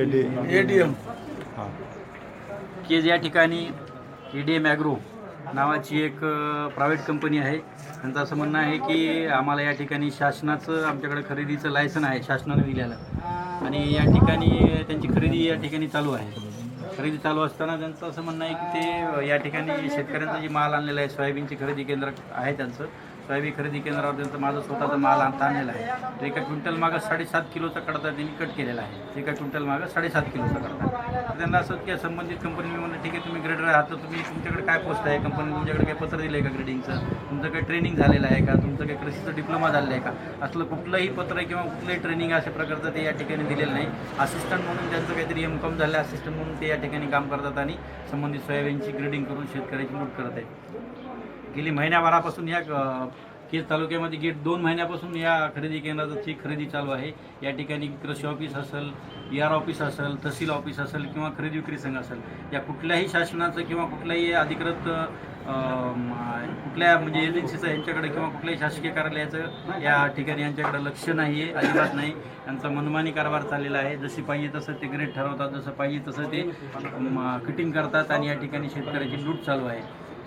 Eddy ADM हां. की या ठिकाणी ए डी एम ॲग्रो नावाची एक प्रायव्हेट कंपनी आहे. त्यांचं असं म्हणणं आहे की आम्हाला या ठिकाणी शासनाचं आमच्याकडे खरेदीचं लायसन आहे शासनानं दिलेलं. आणि या ठिकाणी त्यांची खरेदी या ठिकाणी चालू आहे. खरेदी चालू असताना त्यांचं असं म्हणणं आहे की ते या ठिकाणी शेतकऱ्यांचा जे माल आणलेला आहे सोयाबीनची खरेदी केंद्र आहे त्यांचं. सोयाबीन खरेदी केंद्रावर त्यांचं माझं स्वतःचा माल आणता आणलेला आहे. तर एका क्विंटल मागं साडेसात किलोचा कडता त्यांनी कट केलेला आहे. एका क्विंटल मागं साडेसात किलोचा कडता तर त्यांना असं की संबंधित कंपनी म्हणलं ठीक आहे तुम्ही ग्रेडर आहात तर तुम्ही तुमच्याकडे काय पोस्ट आहे? कंपनी तुमच्याकडे काय पत्र दिलं आहे का ग्रेडिंगचं तुमचं काही ट्रेनिंग झालेलं आहे का? तुमचं काही कृषीचं डिप्लोमा झालेलं आहे का? असलं कुठलंही पत्र किंवा कुठलंही ट्रेनिंग अशा प्रकारचं ते या ठिकाणी दिलेलं नाही. असिस्टंट म्हणून त्यांचं काहीतरी एम कॉम झालं असिस्टंट म्हणून ते या ठिकाणी काम करतात आणि संबंधित सोयाबीनची ग्रेडिंग करून शेतकऱ्याची लूट करत आहेत. गेली महिन्याभरापासून या केज तालुक्यामध्ये गेट दोन महिन्यापासून या खरेदी केंद्राची खरेदी चालू आहे. या ठिकाणी कृषी ऑफिस असेल ई आर ऑफिस असेल तहसील ऑफिस असेल किंवा खरेदी विक्री संघ असेल या कुठल्याही शासनाचं किंवा कुठल्याही अधिकृत कुठल्या म्हणजे एजन्सीचं यांच्याकडे किंवा कुठल्याही शासकीय कार्यालयाचं या ठिकाणी यांच्याकडे लक्ष नाही आहे अजिबात नाही. यांचा मनमानी कारभार चाललेला आहे. जशी पाहिजे तसं ते ग्रेड ठरवतात जसं पाहिजे तसं ते कटिंग करतात आणि या ठिकाणी शेतकऱ्याची लूट चालू आहे.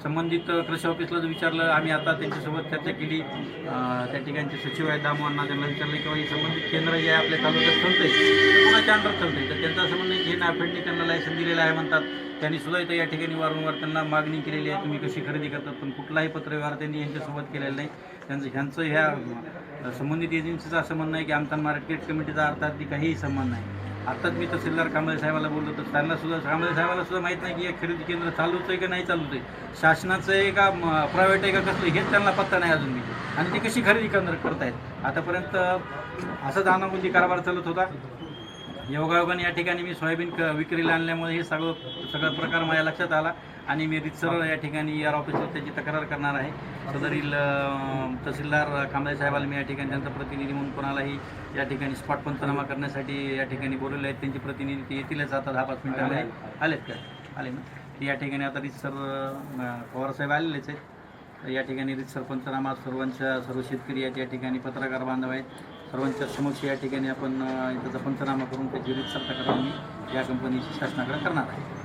संबंधित कृषी ऑफिसला जर विचारलं आम्ही आता त्यांच्यासोबत चर्चा केली. त्या ठिकाणचे सचिव आहेत दामवांना त्यांना विचारलं किंवा हे संबंधित केंद्र जे आहे आपल्या तालुक्यात चालतंय. ते कोणाच्या अंडर चालतंय? तर त्यांचा असं म्हणणं आहे हे नाफेडनी त्यांना लायसन दिलेलं आहे म्हणतात. त्यांनी सुद्धा इथं या ठिकाणी वारंवार त्यांना मागणी केलेली आहे तुम्ही कशी खरेदी करतात पण कुठलाही पत्रव्यवहार त्यांनी यांच्यासोबत केलेला नाही. त्यांचं ह्यांचं ह्या संबंधित एजन्सीचं असं म्हणणं आहे की आमचा मार्केट कमिटीचा अर्थात ती काहीही संबंध नाही. आताच मी तहसीलदार कांबळे साहेबाला बोललो तर त्यांना सुद्धा कांबळे साहेबाला सुद्धा माहीत नाही की हे खरेदी केंद्र चालूच आहे का नाही चालूच आहे. शासनाचं आहे का प्रायव्हेट आहे का कसलं हेच त्यांना पत्ता नाही अजून मी. आणि ते कशी खरेदी केंद्र करतायत? आतापर्यंत असाच अनागोंदी कारभार चालत होता. योगायोगाने या ठिकाणी मी सोयाबीन क विक्रीला आणल्यामुळे हे सगळं सगळा प्रकार माझ्या लक्षात आला. आणि मी रितसर या ठिकाणी या ऑफिसवर त्याची तक्रार करणार आहे. सदरील तहसीलदार खांबळे साहेबाला मी या ठिकाणी त्यांचा प्रतिनिधी म्हणून कोणालाही या ठिकाणी स्पॉट पंचनामा करण्यासाठी या ठिकाणी बोलवले आहेत. त्यांचे प्रतिनिधी ते येतीलच आता दहा पाच मिनिटामध्ये आलेत का? आले ना. या ठिकाणी आता रितसर अं, पवारसाहेब आलेलेच आहेत. या ठिकाणी रितसर पंचनामा सर्वांच्या सर्व शेतकरी आहेत. या ठिकाणी पत्रकार बांधव आहेत. सर्वांच्या समक्ष या ठिकाणी आपण त्याचा पंचनामा करून त्याची रितसर तक्रार मी या कंपनीची शासनाकडे करणार आहे.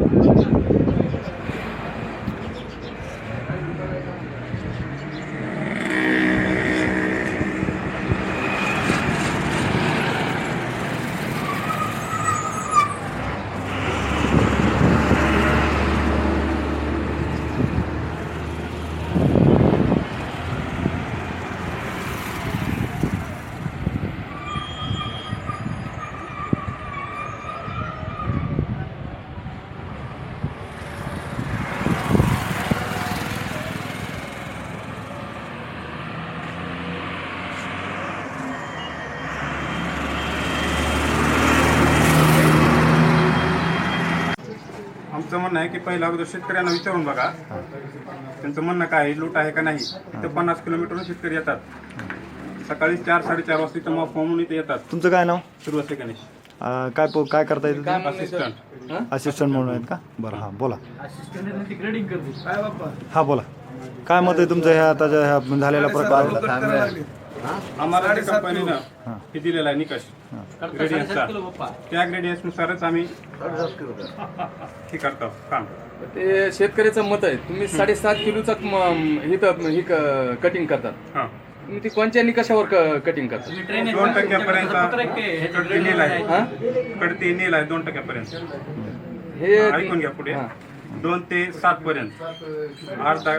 म्हणणं आहे की पहिला अगोदर शेतकऱ्यांना विचारून बघा. त्यांचं म्हणणं काय आहे, लूट आहे का नाही? ते पन्नास किलोमीटरहून शेतकरी येतात. सकाळी चार साडेचार वाजता इथं मग फॉर्म इथे येतात. तुमचं काय नाव? सुरुवात गणेश. अं, काय पो- काय करता येतं असिस्टंट असिस्टंट म्हणून आहेत का? बरं हां बोला. हां बोला. काय मत आहे तुमचं? ह्या आताच्या ह्या झालेल्या प्रकार आम्हाला कंपनीनं हे. दिलेला आहे निकष. ग्रेडियन्सचा किलो बाप्पा त्या ग्रेडियन्सनुसारच आम्ही हे करतो. काम ते शेतकऱ्याचं मत आहे. तुम्ही साडेसात किलोचा ही कटिंग करतात. हां. तुम्ही ती कोणत्या निकषावर कटिंग करतात? ट्रेन दोन टक्क्यापर्यंत कडती नेल आहे. हा कडती नेल आहे दोन टक्क्यापर्यंत. हे ऐकून घ्या पुढे. दोन ते सात पर्यंत. अर्धा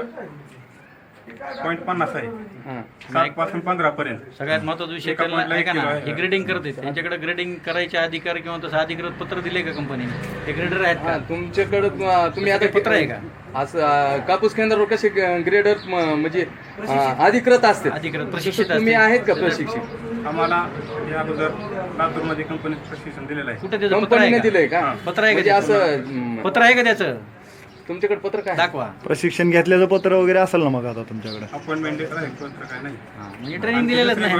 पॉईंट पन्नास आहे. हां. सात पासून पंधरा पर्यंत सगळ्यात महत्त्वाचा विषय एका कळला पॉईंटला एक ऐका ना किलो आहे. हे ग्रेडिंग करते त्यांच्याकडे ग्रेडिंग करायचे अधिकार किंवा तसं अधिकृत पत्र दिले का कंपनीने हे ग्रेडर आहेत का? तुमच्याकडं तुम्ही आता पत्र आहे का? असं अं, कापूस केंद्रावर कसे ग्रेडर म्हणजे अं, अधिकृत असते अधिकृत प्रशिक्षित तुम्ही असतील. आहेत का प्रशिक्षित? आम्हाला या अगोदर लातूरमध्ये कंपनीचं प्रशिक्षण दिलेलं आहे. कुठे त्याचं पत्र आहे कंपनीने का? दिलंय का? पत्र आहे का म्हणजे त्याचं? असं अं, पत्र आहे का त्याचं? तुमच्याकडे पत्र काय? दाखवा. प्रशिक्षण घेतल्याचं पत्र वगैरे असेल ना मग आता तुमच्याकडे? अपॉइंटमेंट पत्र काय नाही. हा, म्हणजे ट्रेनिंग दिलेलंच नाही.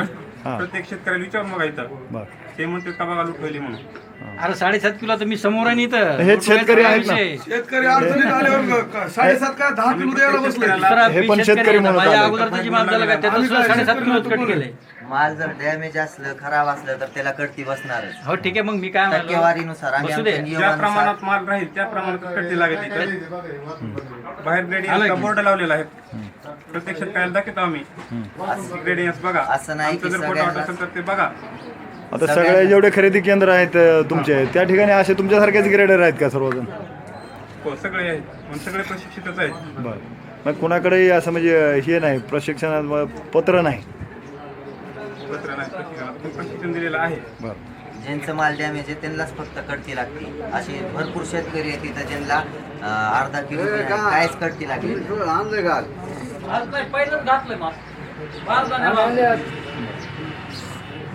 हा. प्रत्येक शेतकऱ्याला विचारून बघा इथं. बर. ते म्हणते का बघा लुटवली म्हणून? अरे साडेसात किलो तर मी समोर आहे इथं. हेच शेतकरी आहेत ना. विषय. शेतकरी अडचणीत आल्यावर क- साडेसात काय दहा किलो द्यायला बसले? दुसरा हे बी पण शेतकरी आहे ना. म्हणून माझ्या आले. अगोदर त्याची माप झालं का त्याचं सुद्धा साडेसात किलो कट केलंय. माल जर डॅमेज असलं खराब असलं तर त्याला कडती बसणारच. हो ठीक आहे मग मी काय म्हणालो? टक्केवारीनुसार आम्ही बसू दे. आमच्या ज्या नियमानुसार प्रमाणात माल राहील त्या प्रमाणात कट्टी लागते बाहेर ग्रेडियन्सचा बोर्ड लावलेला आहे. प्रत्येक शेतकऱ्याला दाखवतो आम्ही? ग्रेडियन्स बघा. असं नाही आमचं की जर फोटो सगळ्यांना- असेल तर ते बघा. आता सगळे जेवढे खरेदी केंद्र आहेत अं, तुमचे त्या ठिकाणी असे तुमच्यासारखेच ग्रेडर आहेत का सर्वजण? हो सगळे आहेत. पण सगळे प्रशिक्षितच आहेत. बर. मग कुणाकडेही असं म्हणजे अं, हे नाही प्रशिक्षणात अं, पत्र नाही. प्रशिक्षण दिलेलं आहे. ज्यांचं माल डॅमेज आहे त्यांनाच फक्त कडती लागते. असे भरपूर शेतकरी आहेत तिथं ज्यांना अर्धा किलो काहीच कडती लागली घाल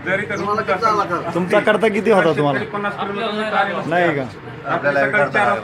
जरी? तुमचा करता किती होता तुम्हाला? पन्नास नाही का? आपल्याला सकाळी चार वाजता